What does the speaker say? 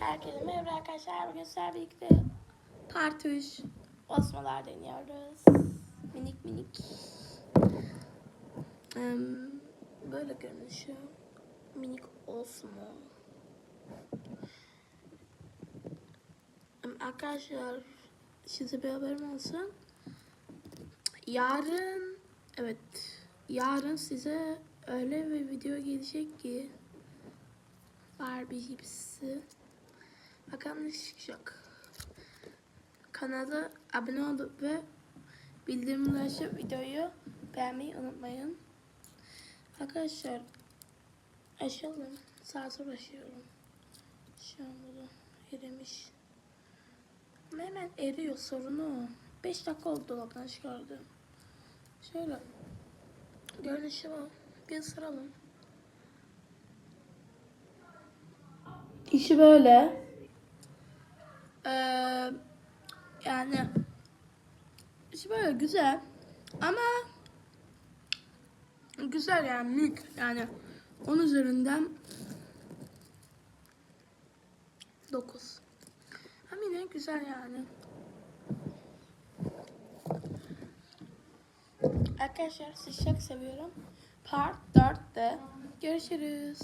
Herkese merhaba arkadaşlar. Bugün sizlerle birlikte part 3 osmalar deniyoruz. Minik minik. Böyle görünüşü. Minik osmo. Em, Arkadaşlar size bir haberim olsun. Yarın evet yarın size öyle bir video gelecek ki Barbie hepsi. Ne çıkacak. Kanala abone olup ve bildirimleri açıp videoyu beğenmeyi unutmayın. Arkadaşlar açalım. Saate başlıyorum. Şu an burada erimiş. Ama hemen eriyor sorunu o. 5 dakika oldu dolaptan çıkardım. Şöyle. Görünüşü bu. Bir ısıralım. İşi böyle. Yani işi böyle güzel ama güzel yani mük yani. 10 üzerinden 9 ama güzel yani. Arkadaşlar sizi seviyorum. Part 4'te görüşürüz